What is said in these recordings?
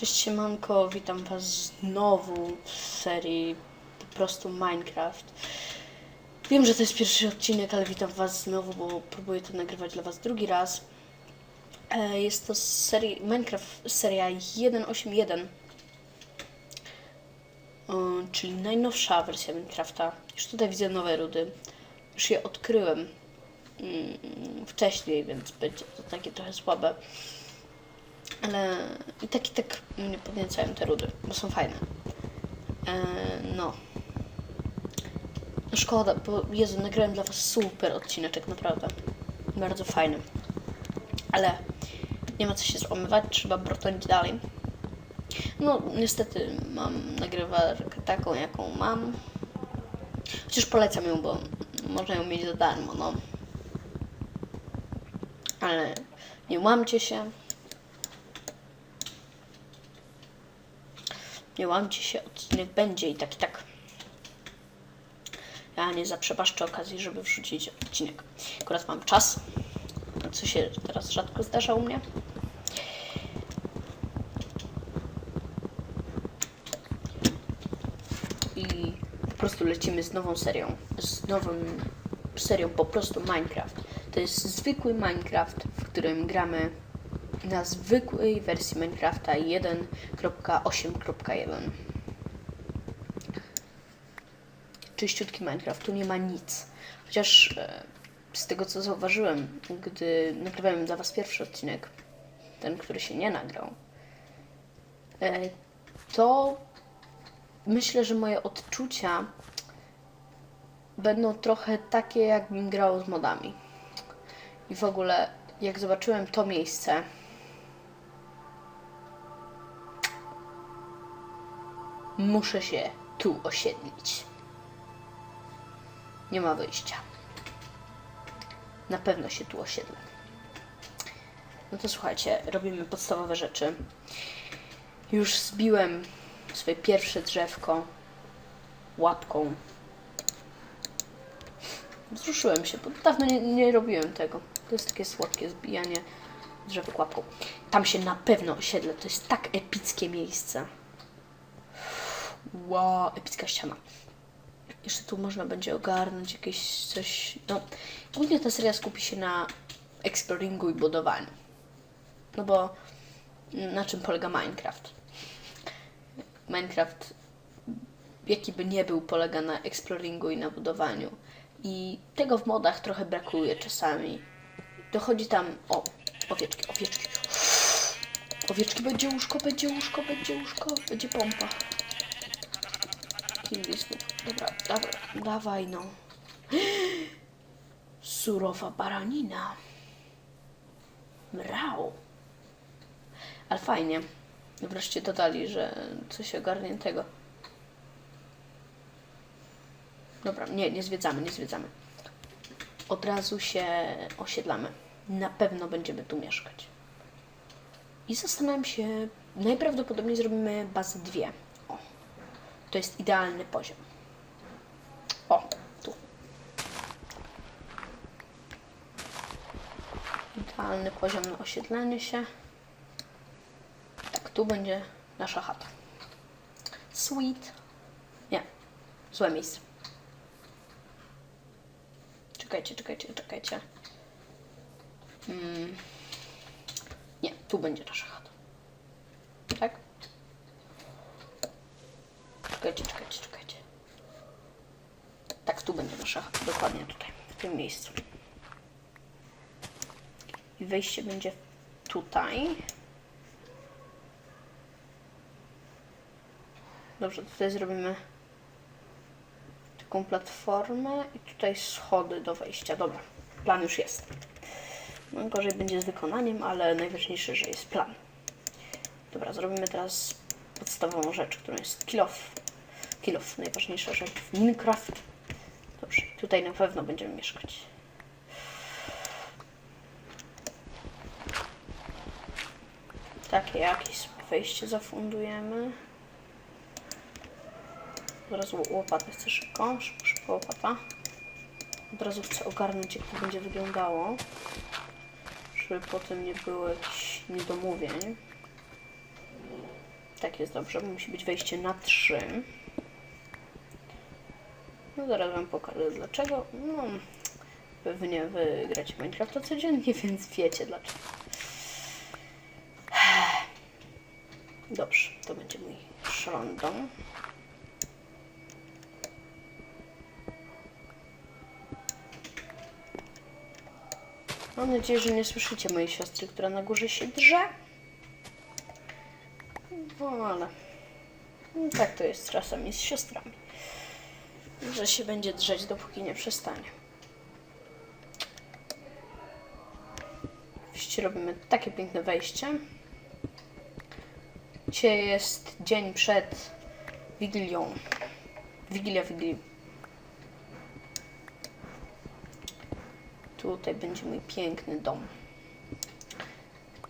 Cześć siemanko, witam was znowu w serii po prostu Minecraft. Wiem, że to jest pierwszy odcinek, ale witam was znowu, bo próbuję to nagrywać dla was drugi raz. E, Jest to serii Minecraft seria 1.8.1 e, czyli najnowsza wersja Minecrafta. Już tutaj widzę nowe rudy. Już je odkryłem mm, wcześniej, więc będzie to takie trochę słabe. Ale i tak i tak mnie podniecają te rudy, bo są fajne. E, no. No szkoda, bo Jezu, nagrałem dla Was super odcineczek, naprawdę. Bardzo fajny. Ale nie ma co się złamywać, trzeba brotać dalej. No, niestety mam nagrywarkę taką, jaką mam. Chociaż polecam ją, bo można ją mieć za darmo, no. Ale nie łamcie się. Nie łamcie się, odcinek będzie i tak i tak. Ja nie zaprzepaszczę okazji, żeby wrzucić odcinek. Akurat mam czas, co się teraz rzadko zdarza u mnie. I po prostu lecimy z nową serią. Z nową serią po prostu Minecraft. To jest zwykły Minecraft, w którym gramy na zwykłej wersji Minecrafta 1.8.1. Czyściutki Minecraft, tu nie ma nic. Chociaż e, z tego co zauważyłem, gdy nagrywałem dla Was pierwszy odcinek, ten, który się nie nagrał, e, to myślę, że moje odczucia będą trochę takie, jakbym grał z modami. I w ogóle, jak zobaczyłem to miejsce, muszę się tu osiedlić. Nie ma wyjścia. Na pewno się tu osiedlę. No to słuchajcie, robimy podstawowe rzeczy. Już zbiłem swoje pierwsze drzewko łapką. Wzruszyłem się, bo dawno nie, nie robiłem tego. To jest takie słodkie zbijanie drzewek łapką. Tam się na pewno osiedlę. To jest tak epickie miejsce. Wow, epicka ściana. Jeszcze tu można będzie ogarnąć jakieś coś. No, głównie ta seria skupi się na exploringu i budowaniu. No bo na czym polega Minecraft? Minecraft, jaki by nie był, polega na exploringu i na budowaniu. I tego w modach trochę brakuje czasami. Dochodzi tam. O, owieczki, owieczki. Owieczki, będzie łóżko, będzie łóżko, będzie łóżko, będzie pompa. Killisów. Dobra, dobra, dawaj no. Surowa baranina. Mrał. Ale fajnie. Wreszcie dodali, że coś ogarniętego. Dobra, nie, nie zwiedzamy, nie zwiedzamy. Od razu się osiedlamy. Na pewno będziemy tu mieszkać. I zastanawiam się, najprawdopodobniej zrobimy bazę dwie. To jest idealny poziom. O, tu. Idealny poziom na osiedlenie się. Tak, tu będzie nasza chata. Sweet. Nie, złe miejsce. Czekajcie, czekajcie, czekajcie. Mm. Nie, tu będzie nasza chata. Tak? Czekajcie, czekajcie, czekajcie. Tak, tu będzie nasza. Dokładnie tutaj, w tym miejscu. I wejście będzie tutaj. Dobrze, tutaj zrobimy taką platformę i tutaj schody do wejścia. Dobra, plan już jest. No, gorzej będzie z wykonaniem, ale najważniejsze, że jest plan. Dobra, zrobimy teraz podstawową rzecz, którą jest kill off. Kill off, najważniejsza rzecz w Minecraft. Dobrze, tutaj na pewno będziemy mieszkać. Takie jakieś wejście zafundujemy. Od razu łopatę chcę szybko, szybko, szybko łopata. Od razu chcę ogarnąć, jak to będzie wyglądało. Żeby potem nie było jakichś niedomówień. Tak jest dobrze, bo musi być wejście na trzy. No zaraz wam pokażę dlaczego. No, pewnie wy gracie Minecrafta codziennie, więc wiecie dlaczego. Dobrze, to będzie mój szrondon. Mam nadzieję, że nie słyszycie mojej siostry, która na górze się drze. No ale tak to jest czasami z siostrami. Że się będzie drzeć, dopóki nie przestanie. Oczywiście robimy takie piękne wejście. Dzisiaj jest dzień przed Wigilią. Wigilia Wigilii. Tutaj będzie mój piękny dom.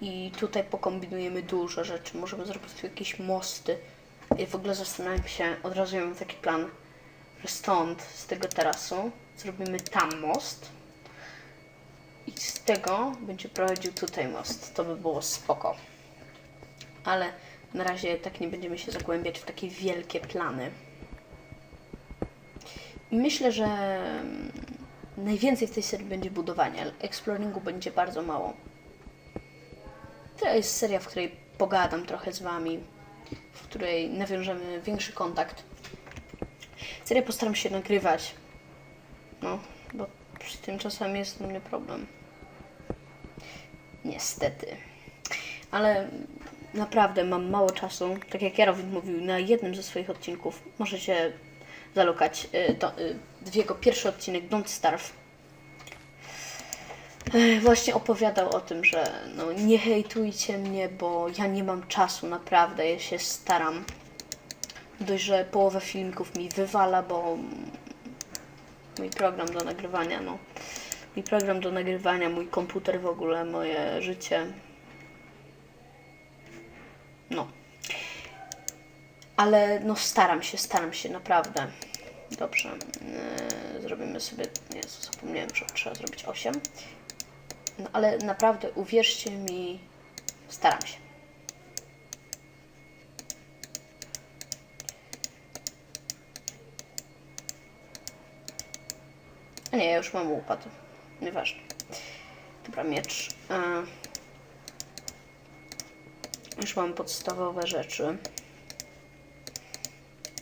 I tutaj pokombinujemy dużo rzeczy. Możemy zrobić tu jakieś mosty. I w ogóle zastanawiam się, od razu ja mam taki plan, stąd, z tego tarasu, zrobimy tam most. I z tego będzie prowadził tutaj most. To by było spoko. Ale na razie tak nie będziemy się zagłębiać w takie wielkie plany. Myślę, że mm, najwięcej w tej serii będzie budowania, ale exploringu będzie bardzo mało. To jest seria, w której pogadam trochę z Wami, w której nawiążemy większy kontakt. Serię postaram się nagrywać. No, bo z tym czasami jest mnie problem. Niestety. Ale naprawdę mam mało czasu. Tak jak Jarowit mówił na jednym ze swoich odcinków, możecie zalukać y, y, jego pierwszy odcinek Don't Starve. Ech, Właśnie opowiadał o tym, że no, nie hejtujcie mnie, bo ja nie mam czasu, naprawdę, ja się staram. Dość, że połowę filmików mi wywala, bo mój program do nagrywania, no. Mój program do nagrywania, mój komputer w ogóle, moje życie. No. Ale no staram się, staram się, naprawdę. Dobrze. Yy, zrobimy sobie. Jezu, zapomniałem, że trzeba zrobić 8. No ale naprawdę uwierzcie mi, staram się. A nie, ja już mam łopatę. Nieważne. Dobra, miecz. E, już mam podstawowe rzeczy.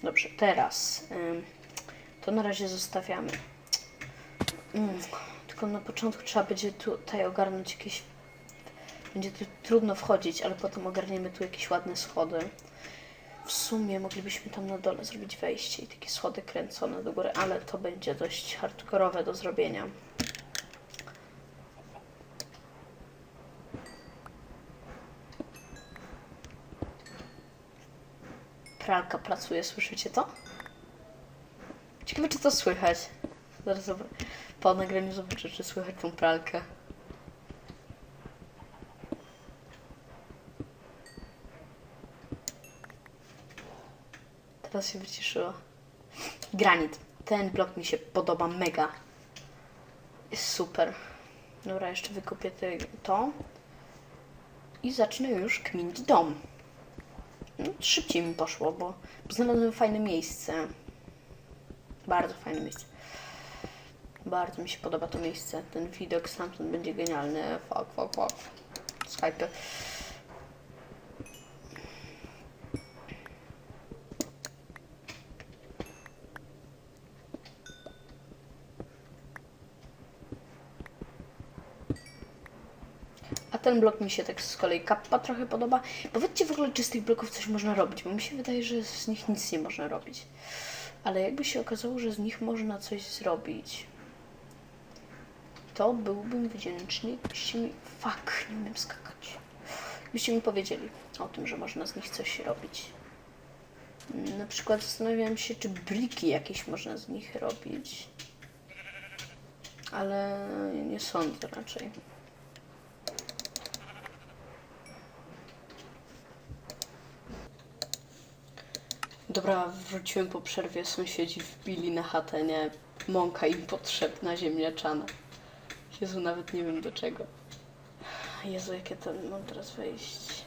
Dobrze, teraz to na razie zostawiamy. Mm, tylko na początku trzeba będzie tutaj ogarnąć jakieś. Będzie tu trudno wchodzić, ale potem ogarniemy tu jakieś ładne schody. W sumie moglibyśmy tam na dole zrobić wejście i takie schody kręcone do góry, ale to będzie dość hardkorowe do zrobienia. Pralka pracuje, słyszycie to? Ciekawe, czy to słychać. Zaraz po nagraniu zobaczę, czy słychać tą pralkę. Teraz się wyciszyło. Granit. Ten blok mi się podoba mega. Jest super. Dobra, jeszcze wykupię to. I zacznę już kminić dom. No, szybciej mi poszło, bo znalazłem fajne miejsce. Bardzo fajne miejsce. Bardzo mi się podoba to miejsce. Ten widok stamtąd będzie genialny. Fuck, fuck, fuck. Skype. Ten blok mi się tak z kolei kappa trochę podoba. Powiedzcie w ogóle, czy z tych bloków coś można robić, bo mi się wydaje, że z nich nic nie można robić. Ale jakby się okazało, że z nich można coś zrobić, to byłbym wdzięczny, gdybyście mi... Fuck, nie umiem skakać. Gdybyście mi powiedzieli o tym, że można z nich coś robić. Na przykład zastanawiam się, czy briki jakieś można z nich robić. Ale nie sądzę raczej. Dobra, wróciłem po przerwie, sąsiedzi wbili na chatę, nie? Mąka im potrzebna ziemniaczana. Jezu, nawet nie wiem do czego. Jezu, jakie to mam teraz wejść.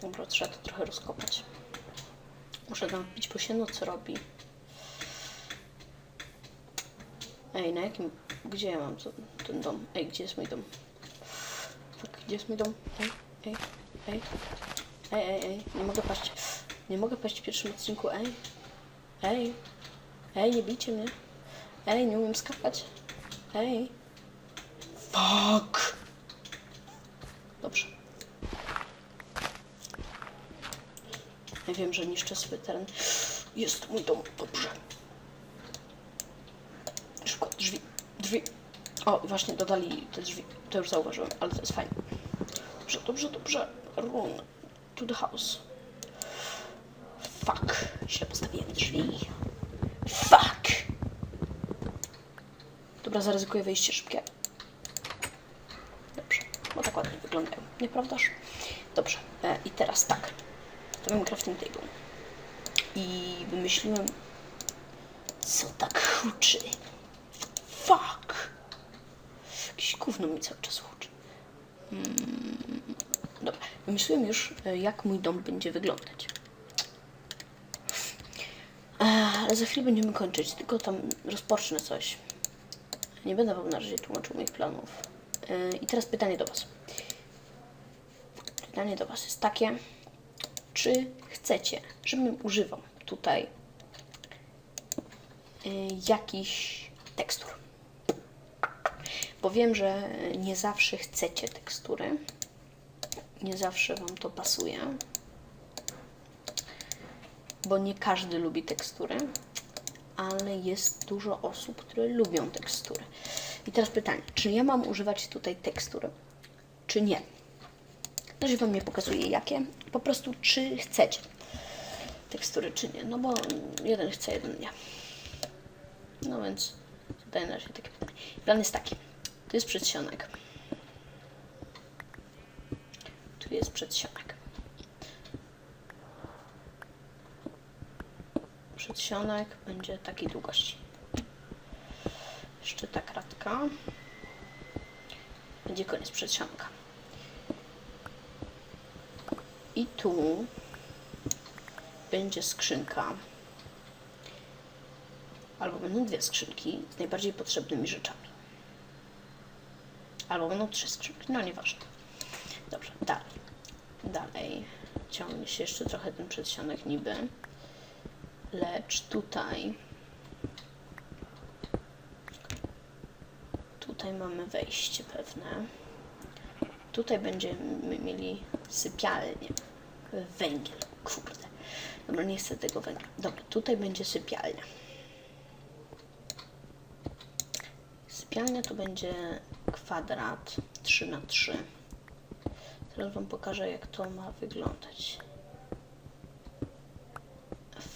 Dobra, trzeba to trochę rozkopać. Muszę tam wbić po siano, co robi. Ej, na jakim... Gdzie ja mam to, ten dom? Ej, gdzie jest mój dom? Fuck, gdzie jest mój dom? Ej, ej, ej. Ej, ej, ej, nie mogę paść. Nie mogę paść w pierwszym odcinku, ej. Ej. Ej, nie bijcie mnie. Ej, nie umiem skakać. Ej. Fuck. Dobrze. Ja wiem, że niszczę swój teren. Jest mój dom. Dobrze. Szybko, drzwi. Drzwi. O, właśnie dodali te drzwi. To już zauważyłem, ale to jest fajne. Dobrze, dobrze, dobrze. Run to the house. Fuck. Źle postawiłem drzwi. Fuck. Dobra, zaryzykuję wejście szybkie. Dobrze, bo tak ładnie wyglądają, nieprawdaż? Dobrze, e, i teraz tak. To mam crafting table. I wymyśliłem, co tak huczy. Fuck. Jakieś gówno mi cały czas huczy. Mm, dobra, wymyśliłem już, e, jak mój dom będzie wyglądać. E, Za chwilę będziemy kończyć, tylko tam rozpocznę coś. Nie będę Wam na razie tłumaczył moich planów. Yy, I teraz pytanie do Was. Pytanie do Was jest takie, czy chcecie, żebym używał tutaj yy, jakichś tekstur? Bo wiem, że nie zawsze chcecie tekstury, nie zawsze Wam to pasuje, bo nie każdy lubi tekstury ale jest dużo osób, które lubią tekstury. I teraz pytanie, czy ja mam używać tutaj tekstury, czy nie? Też Wam nie pokazuję jakie, po prostu czy chcecie tekstury, czy nie. No bo jeden chce, jeden nie. No więc zadaję na razie takie pytanie. Plan jest taki, tu jest przedsionek. Tu jest przedsionek. Przedsionek będzie takiej długości. Jeszcze ta kratka. Będzie koniec przedsionka. I tu będzie skrzynka. Albo będą dwie skrzynki z najbardziej potrzebnymi rzeczami. Albo będą trzy skrzynki, no nieważne. Dobrze, dalej. Dalej ciągnie się jeszcze trochę ten przedsionek niby lecz tutaj. Tutaj mamy wejście pewne. Tutaj będziemy mieli sypialnię. Węgiel, kurde. Dobra, nie chcę tego węgla. Dobra, tutaj będzie sypialnia. Sypialnia to będzie kwadrat 3 na 3 teraz wam pokażę jak to ma wyglądać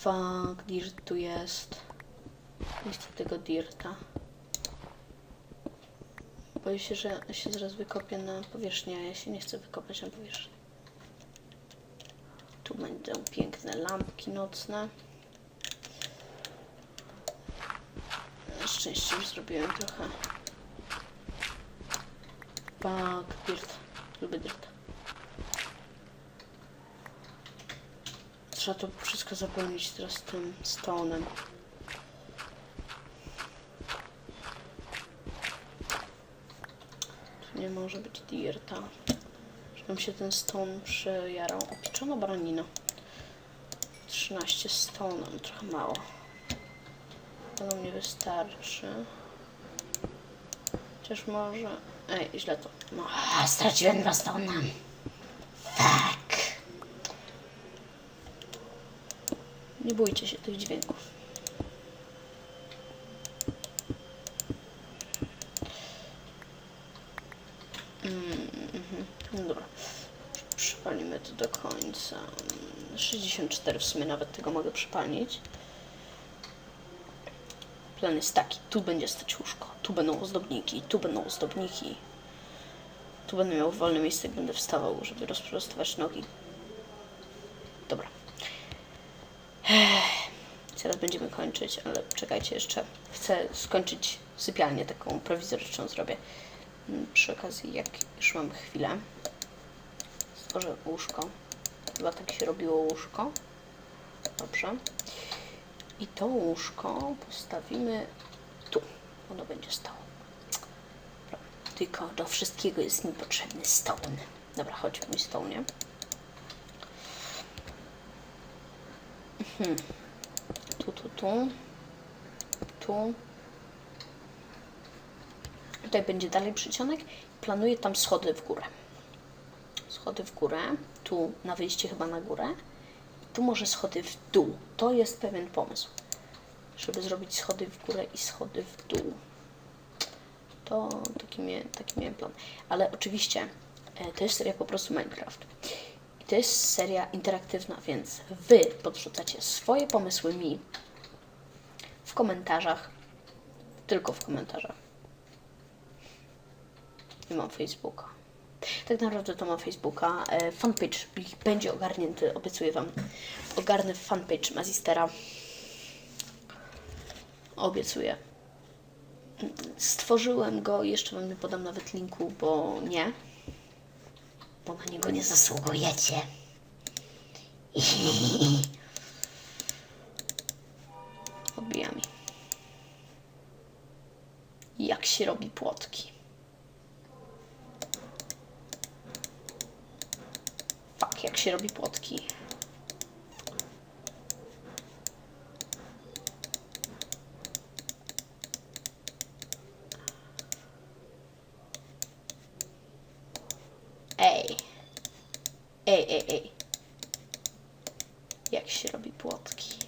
Fuck, dirt tu jest. Chcę tego dirta. Boję się, że się zaraz wykopię na powierzchnię, a ja się nie chcę wykopać na powierzchnię. Tu będą piękne lampki nocne. Na szczęście już zrobiłem trochę. Fuck, dirt. Lubię dirt. Trzeba to wszystko zapełnić teraz tym stonem. Tu nie może być dirta. Żebym się ten stone przejarał. Opieczono baranina. 13 stone, no trochę mało. To mnie wystarczy. Chociaż może... Ej, źle to. No, straciłem dwa stona. Nie bójcie się tych dźwięków. Mm, mhm. No dobra. Przypalimy to do końca. 64 w sumie nawet tego mogę przypalić. Plan jest taki, tu będzie stać łóżko, tu będą ozdobniki, tu będą ozdobniki. Tu będę miał wolne miejsce, będę wstawał, żeby rozprostować nogi. Dobra. Zaraz będziemy kończyć, ale czekajcie jeszcze. Chcę skończyć sypialnię taką prowizoryczną zrobię. Mm, Przy okazji, jak już mam chwilę, stworzę łóżko. Chyba tak się robiło łóżko. Dobrze. I to łóżko postawimy tu. Ono będzie stało. Dobra. Tylko do wszystkiego jest mi potrzebny stone. Dobra, chodź mój stone. Mhm. Tu, tu, tu. Tu. Tutaj będzie dalej przyciąnek. Planuję tam schody w górę. Schody w górę. Tu na wyjście chyba na górę. Tu może schody w dół. To jest pewien pomysł. Żeby zrobić schody w górę i schody w dół. To taki, mia, taki miałem plan. Ale oczywiście e, to jest seria po prostu Minecraft. To jest seria interaktywna, więc Wy podrzucacie swoje pomysły mi w komentarzach. Tylko w komentarzach. Nie mam Facebooka. Tak naprawdę to mam Facebooka. E, fanpage będzie ogarnięty, obiecuję Wam. Ogarnę fanpage Mazistera. Obiecuję. Stworzyłem go, jeszcze Wam nie podam nawet linku, bo nie. Bo na niego nie zasługujecie. Odbija mi. Jak się robi płotki. Fuck, jak się robi płotki. Ej. Ej, ej, ej. Jak się robi płotki.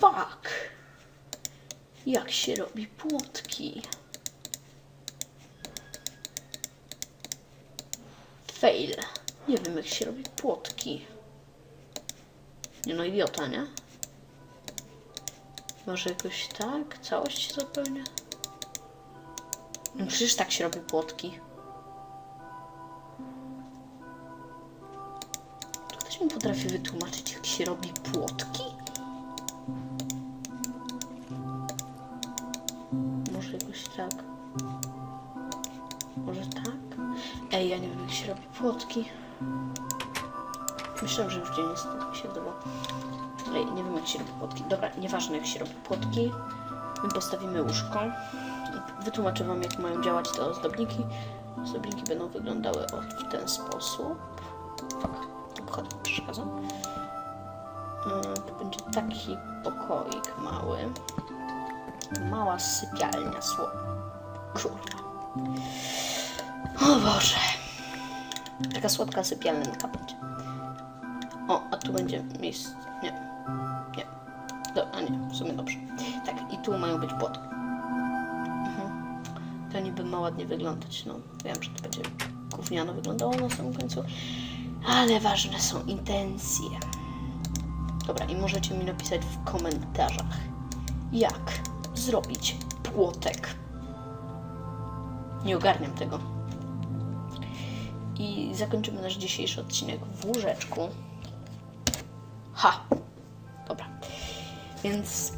Fuck. Jak się robi płotki? Fail. Nie wiem, jak się robi płotki. Nie no, idiota, nie? Może jakoś tak? Całość się zapełnia? No przecież tak się robi płotki. Czy ktoś mi potrafi wytłumaczyć, jak się robi płotki? Tak. Może tak? Ej, ja nie wiem jak się robi płotki. Myślałam, że już dzień jest, mi się wydawało. Ej, nie wiem jak się robi płotki. Dobra, nieważne jak się robi płotki. My postawimy łóżko. Wytłumaczę Wam jak mają działać te ozdobniki. Ozdobniki będą wyglądały w ten sposób. Fuck, obchodzi, przeszkadza. Yy, To będzie taki pokoik mały. Mała sypialnia słowa. Kurwa. O Boże. Taka słodka sypialnia będzie. O, a tu będzie miejsce. Nie. Nie. Do, a nie, w sumie dobrze. Tak, i tu mają być płotki. Mhm. To niby ma ładnie wyglądać. No, wiem, że to będzie gówniano wyglądało na samym końcu. Ale ważne są intencje. Dobra, i możecie mi napisać w komentarzach, jak zrobić płotek. Nie ogarniam tego. I zakończymy nasz dzisiejszy odcinek w łóżeczku. Ha! Dobra. Więc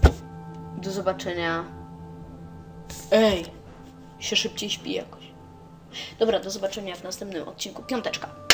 do zobaczenia. Ej! Się szybciej śpi jakoś. Dobra, do zobaczenia w następnym odcinku. Piąteczka.